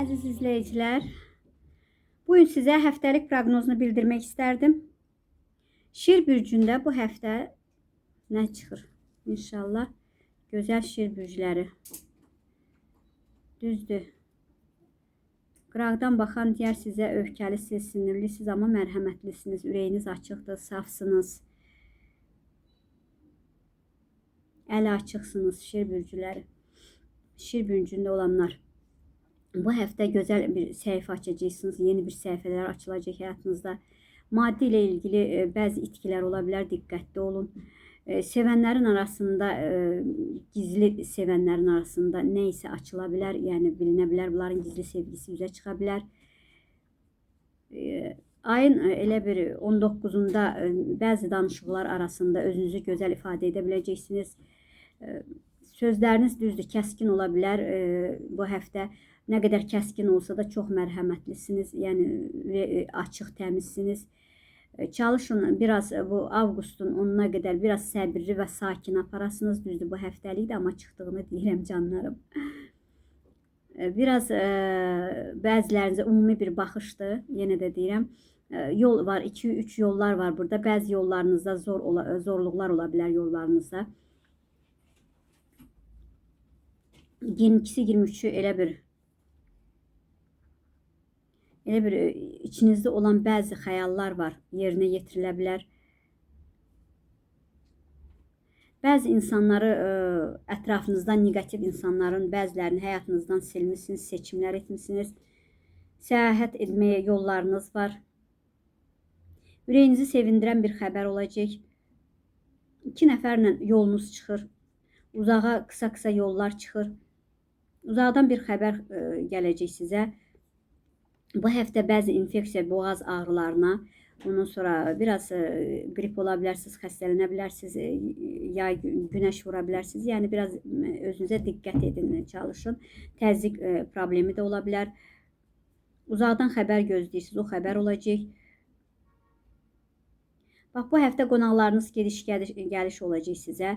Əziz izləyicilər, bu gün sizə həftəlik proqnozunu bildirmək istərdim. Şir bürcündə bu həftə nə çıxır? İnşallah gözəl şir bürcləri. Düzdür. Qıraqdan baxan deyər sizə öfkəlisiniz, sinirlisiniz, amma mərhəmətlisiniz, ürəyiniz açıqdır, safsınız. Əli açıqsınız şir bürcüləri. Şir bürcündə olanlar. Bu həftə gözəl bir səhifə açacaqsınız. Yeni bir səhifələr açılacaq həyatınızda. Maddi ilə ilgili e, bəzi itkilər ola bilər, diqqətli olun. E, Sevənlərin arasında, e, gizli sevənlərin arasında nə isə açıla bilər, bunların gizli sevgisi üzə çıxa bilər. Ayın elə bir 19-unda e, bəzi arasında özünüzü gözəl ifadə edə biləcəksiniz. E, Sözləriniz düzdür, kəskin ola bilər e, bu həftə. Nə qədər kəskin olsa da çox mərhəmətlisiniz, yəni ürə- açıq, təmizsiniz. E, Çalışın biraz e, bu avqustun 10-una qədər biraz səbirli və sakin aparasınız. Düzdür, bu həftəlik də amma çıxdığını deyirəm canlarım. E, Biraz e, bəzilərinizə ümumi bir baxışdır. Yenə də deyirəm. E, Yol var, 2-3 yollar var burada. Bəzi yollarınızda zor ola, zorluqlar ola bilər yollarınızda. 22-si 23-ü elə bir elə bir e, içinizdə olan bəzi xəyallar var, yerinə yetirilə bilər. Bəzi insanları ə, ətrafınızdan neqativ insanların bəzilərini həyatınızdan silmisiniz, seçimlər etmisiniz. Səyahət etməyə yollarınız var. Ürəyinizi sevindirən bir xəbər olacaq. İki nəfərlə yolunuz çıxır. Uzağa qısa-qısa yollar çıxır. Uzaqdan bir xəbər ə, gələcək sizə. Bu həftə bəzi infeksiya, boğaz ağrılarına, ondan sonra biraz e, qrip ola bilərsiniz, xəstələnə bilərsiniz, e, yay gü- günəş vura bilərsiniz. Yəni biraz özünüzə diqqət edin, çalışın. Təzyiq e, problemi də ola bilər. Uzaqdan xəbər gözləyirsiniz, o xəbər olacaq. Bax bu həftə qonaqlarınız gediş gəliş, gəliş olacaq sizə.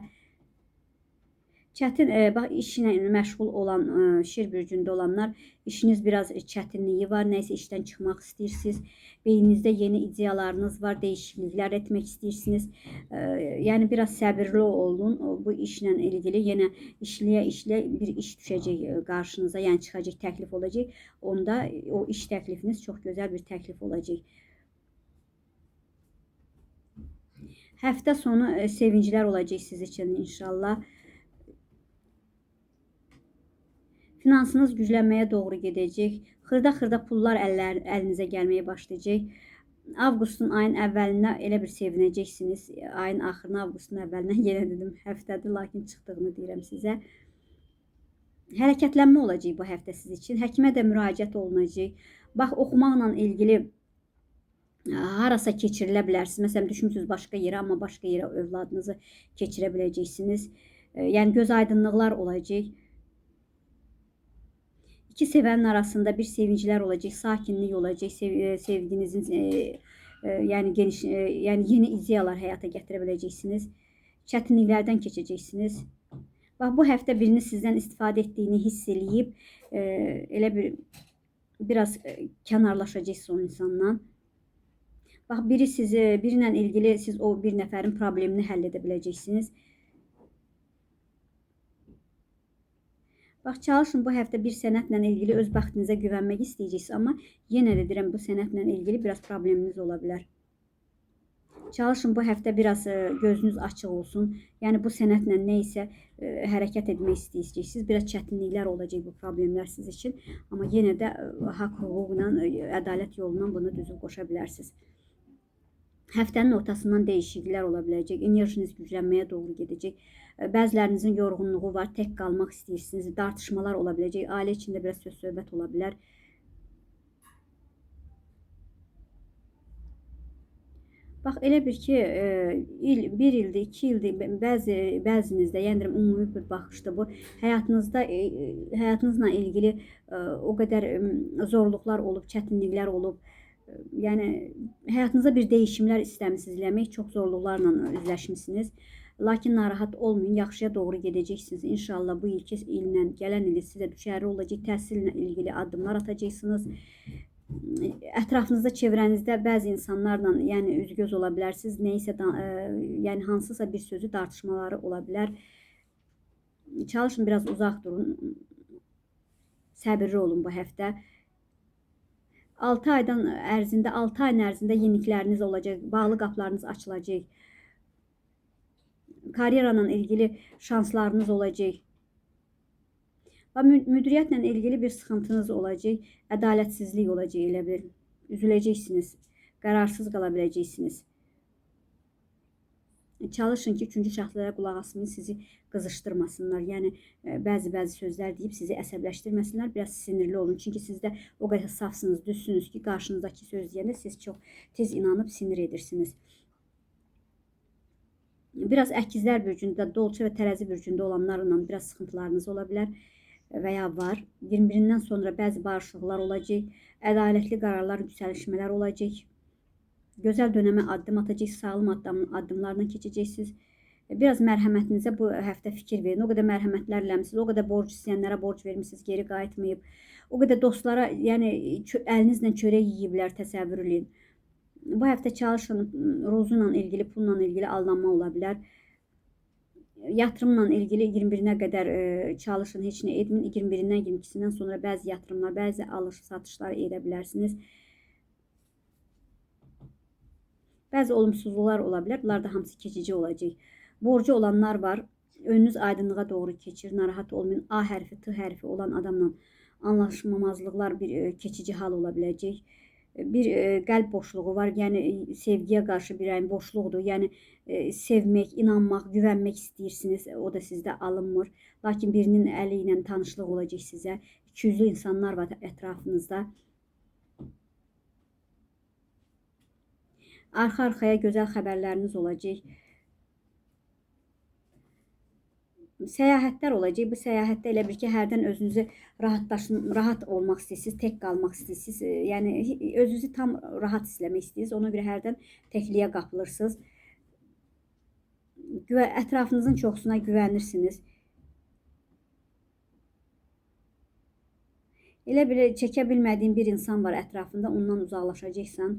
Çətin, e, bax işlə məşğul olan e, şir bürcündə olanlar işiniz biraz e, çətinliyi var, nəsə işdən çıxmaq istəyirsiniz. Beyninizdə yeni ideyalarınız var, dəyişikliklər etmək istəyirsiniz. E, yəni biraz səbirli olun. Bu işlə ilgili yenə işləyə işləyə bir iş düşəcək e, qarşınıza, yəni çıxacaq təklif olacaq. Onda o iş təklifiniz çox gözəl bir təklif olacaq. Həftə sonu e, sevinclər olacaq siz üçün inşallah. Finansınız güclənməyə doğru gedəcək. Xırda-xırda pullar əllər, əlinizə gəlməyə başlayacaq. Avqustun ayın əvvəlinə elə bir sevinəcəksiniz. Ayın axırına, avqustun əvvəlinə yenə dedim, həftədir, lakin çıxdığını deyirəm sizə. Hərəkətlənmə olacaq bu həftə siz üçün. Həkimə də müraciət olunacaq. Bax, oxumaqla ilgili ə, harasa keçirilə bilərsiniz. Məsələn, düşmüsünüz başqa yerə, amma başqa yerə övladınızı keçirə biləcəksiniz. Ə, Yəni göz aydınlıqlar olacaq. İki sevənin arasında bir sevinclər olacaq, sakinlik olacaq, sev e, sevginizin e, e, yəni geniş e, yəni yeni ideyalar həyata gətirə biləcəksiniz. Çətinliklərdən keçəcəksiniz. Bu həftə birinin sizdən istifadə etdiyini hiss eləyib, e, elə bir biraz e, kənarlaşacaqsınız o insandan. Bax biri sizi birlə ilgili siz o bir nəfərin problemini həll edə. Bax çalışın bu həftə bir sənətlə ilgili öz bəxtinizə güvənmək istəyəcəksiniz, amma yenə də deyirəm bu sənətlə ilgili biraz probleminiz ola bilər. Çalışın bu həftə biraz e, gözünüz açıq olsun. Yəni bu sənətlə nə isə e, hərəkət etmək istəyəcəksiniz. Biraz çətinliklər olacaq bu problemlər siz üçün, amma yenə də e, haqq hüquqla, ədalət yolundan bunu düzüb qoşa bilərsiniz. Həftənin ortasından dəyişikliklər ola biləcək. Enerjiniz güclənməyə doğru gedəcək. E, Bəzilərinizin yorğunluğu var, tək qalmaq istəyirsiniz. Dartışmalar ola biləcək. Ailə içində biraz söz-söhbət ola bilər. Bax elə bir ki, e, il, bir ildir, iki ildir, bə- bəzi bəzinizdə, yəni ümumi bir baxışdır bu. Həyatınızda e, həyatınızla ilgili o qədər zorluqlar olub, çətinliklər olub. E, Yəni həyatınızda bir dəyişimlər istəmisiniz eləmək, çox zorluqlarla üzləşmisiniz. Lakin narahat olmayın, yaxşıya doğru gedəcəksiniz. İnşallah bu ilki illə, gələn il sizə düşərli olacaq, təhsillə ilgili addımlar atacaqsınız. Ətrafınızda, çevrənizdə bəzi insanlarla, yəni üzgöz ola bilərsiniz. Nəysə, da- ə, yəni hansısa bir sözü tartışmaları ola bilər. Çalışın biraz uzaq durun. Səbirli olun bu həftə. 6 aydan ərzində, 6 ayın ərzində yenilikləriniz olacaq, bağlı qapılarınız açılacaq. Karyeranla ilgili şanslarınız olacaq. Və mü- müdiriyyətlə ilgili bir sıxıntınız olacaq, ədalətsizlik olacaq elə bil. Üzüləcəksiniz, qərarsız qala biləcəksiniz. Çalışın ki, üçüncü şəxslərə qulaq asmayın, sizi qızışdırmasınlar. Yəni e, bəzi-bəzi sözlər deyib sizi əsəbləşdirməsinlər. Biraz sinirli olun. Çünki siz də o qədər safsınız, düzsünüz ki, qarşınızdakı söz deyəndə siz çox tez inanıb sinir edirsiniz. Biraz əkizlər bürcündə, dolça və tərəzi bürcündə olanlarla biraz sıxıntılarınız ola bilər və ya var. 21-dən sonra bəzi barışıqlar olacaq, ədalətli qərarlar, yüksəlişmələr olacaq. Gözəl dönəmə addım atacaqsınız, sağlam addım, addımlarla keçəcəksiniz. Biraz mərhəmətinizə bu həftə fikir verin. O qədər mərhəmətlərləmisiniz, o qədər borc istəyənlərə borc vermisiniz, geri qayıtmayıb. O qədər dostlara, yəni əlinizlə çörək yeyiblər, təsəvvür eləyin. Bu həftə çalışın, ruzu ilə ilgili, pulla ilgili aldanma ola bilər. Yatırımla ilgili 21-nə qədər e, çalışın, heç nə etməyin. 21-dən 22-sindən sonra bəzi yatırımlar, bəzi alış-satışlar edə bilərsiniz. Bəzi olumsuzluqlar ola bilər. Bunlar da hamısı keçici olacaq. Borcu olanlar var. Önünüz aydınlığa doğru keçir. Narahat olmayın. A hərfi, T hərfi olan adamla anlaşmamazlıqlar bir e, keçici hal ola biləcək. Bir e, qəlb boşluğu var. Yəni e, sevgiyə qarşı bir ayin boşluqdur. Yəni e, sevmək, inanmaq, güvənmək istəyirsiniz. O da sizdə alınmır. Lakin birinin əli ilə tanışlıq olacaq sizə. İkiyüzlü insanlar var ətrafınızda. Arxa-arxaya gözəl xəbərləriniz olacaq. Səyahətlər olacaq. Bu səyahətdə elə bir ki, hərdən özünüzü rahatlaşın, rahat olmaq istəyirsiniz, tək qalmaq istəyirsiniz. Yəni özünüzü tam rahat hiss etmək istəyirsiniz. Ona görə hərdən təkliyə qapılırsınız. Güvə ətrafınızın çoxsuna güvənirsiniz. Elə bir çəkə bilmədiyin bir insan var ətrafında, ondan uzaqlaşacaqsan.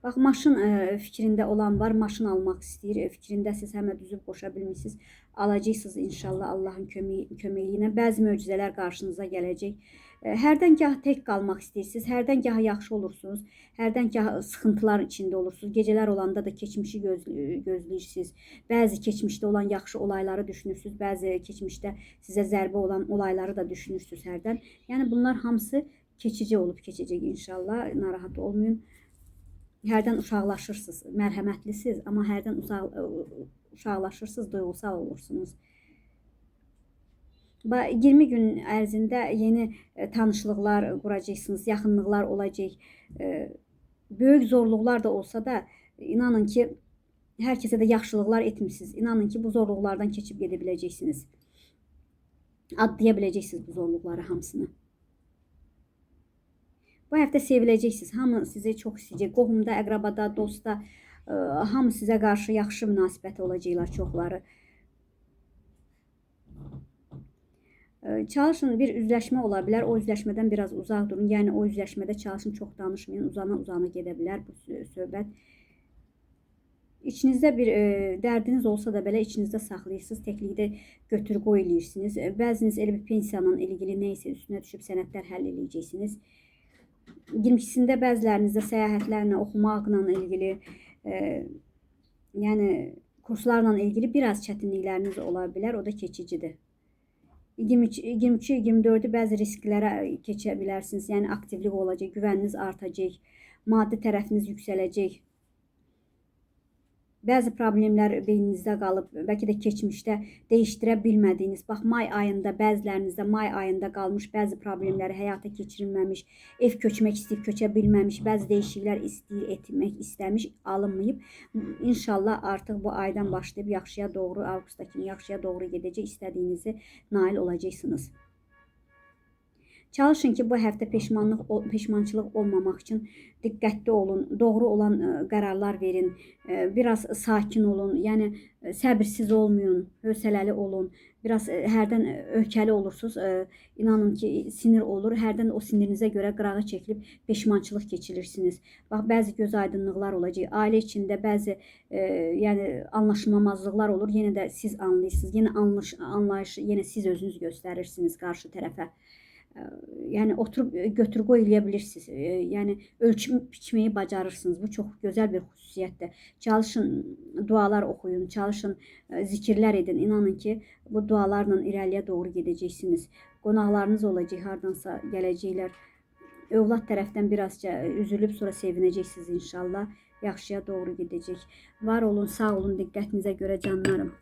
Bax maşın ə, fikrində olan var, maşın almaq istəyir. E, Fikrindəsiz, həmə düzüb qoşa bilmirsiniz. Alacaqsınız inşallah Allahın köməyi, köməyi ilə. Bəzi möcüzələr qarşınıza gələcək. E, Hərdən gah tək qalmaq istəyirsiniz, hərdən gah yaxşı olursunuz, hərdən gah sıxıntılar içində olursunuz. Gecələr olanda da keçmişi göz, gözləyirsiniz. Bəzi keçmişdə olan yaxşı olayları düşünürsüz, bəzi keçmişdə sizə zərbə olan olayları da düşünürsüz hərdən. Yəni bunlar hamısı keçici olub keçəcək inşallah. Narahat olmayın hərdən uşaqlaşırsınız, mərhəmətlisiniz, amma hərdən uzaq uşaqlaşırsınız, duyğusal olursunuz. Və 20 gün ərzində yeni e, tanışlıqlar quracaqsınız, yaxınlıqlar olacaq. E, Böyük zorluqlar da olsa da inanın ki, hər kəsə də yaxşılıqlar etmisiniz. İnanın ki, bu zorluqlardan keçib gedə biləcəksiniz. Adlaya biləcəksiniz bu zorluqları hamısını. Bu həftə seviləcəksiniz. Hamı sizi çox istəyəcək. Qohumda, əqrabada, dostda, ə, hamı sizə qarşı yaxşı münasibət olacaqlar çoxları. Ə, Çalışın bir üzləşmə ola bilər. O üzləşmədən biraz uzaq durun. Yəni o üzləşmədə çalışın çox danışmayın. Uzana-uzana gedə bilər bu sö- söhbət. İçinizdə bir e, dərdiniz olsa da belə içinizdə saxlayırsınız, təklikdə götür-qoy eləyirsiniz. E, Bəziniz elə bir pensiyanla ilgili nə isə üstünə düşüb sənədlər həll eləyəcəksiniz. 22-sində bəzilərinizdə səyahətlərlə, oxumaqla ilgili, e, yəni kurslarla ilgili biraz çətinlikləriniz ola bilər, o da keçicidir. 23-ü, 24-ü bəzi risklərə keçə bilərsiniz. Yəni aktivlik olacaq, güvəniniz artacaq, maddi tərəfiniz yüksələcək. Bəzi problemlər beyninizdə qalıb, bəlkə də keçmişdə dəyişdirə bilmədiyiniz, bax may ayında bəzilərinizdə may ayında qalmış bəzi problemləri həyata keçirilməmiş, ev köçmək istəyib köçə bilməmiş, bəzi dəyişikliklər istəyir etmək istəmiş, alınmayıb. İnşallah artıq bu aydan başlayıb yaxşıya doğru, avqusta kimi yaxşıya doğru gedəcək, istədiyinizi nail olacaqsınız. Çalışın ki bu həftə peşmanlıq peşmançılıq olmamaq üçün diqqətli olun, doğru olan ə, qərarlar verin, ə, biraz sakin olun. Yəni ə, səbirsiz olmayın, hövsələli olun. Biraz hərdən ə, ökəli olursunuz. İnanın ki, sinir olur. Hərdən o sinirinizə görə qırağa çəkilib peşmançılıq keçirirsiniz. Bax, bəzi göz aydınlıqlar olacaq. Ailə içində bəzi e, yəni anlaşılmamazlıqlar olur. Yenə də siz anlayırsınız. Yenə anlaş, anlayışı yenə siz özünüz göstərirsiniz qarşı tərəfə. Yəni oturub e, götür-qoy eləyə Yəni ölçüm biçməyi bacarırsınız. Bu çox gözəl bir xüsusiyyətdir. Çalışın, dualar oxuyun, çalışın, zikirlər edin. İnanın ki, bu dualarla irəliyə doğru gedəcəksiniz. Qonaqlarınız olacaq, hardansa gələcəklər. Övlad tərəfdən birazca üzülüb sonra sevinəcəksiniz inşallah. Yaxşıya doğru gedəcək. Var olun, sağ olun, diqqətinizə görə canlarım.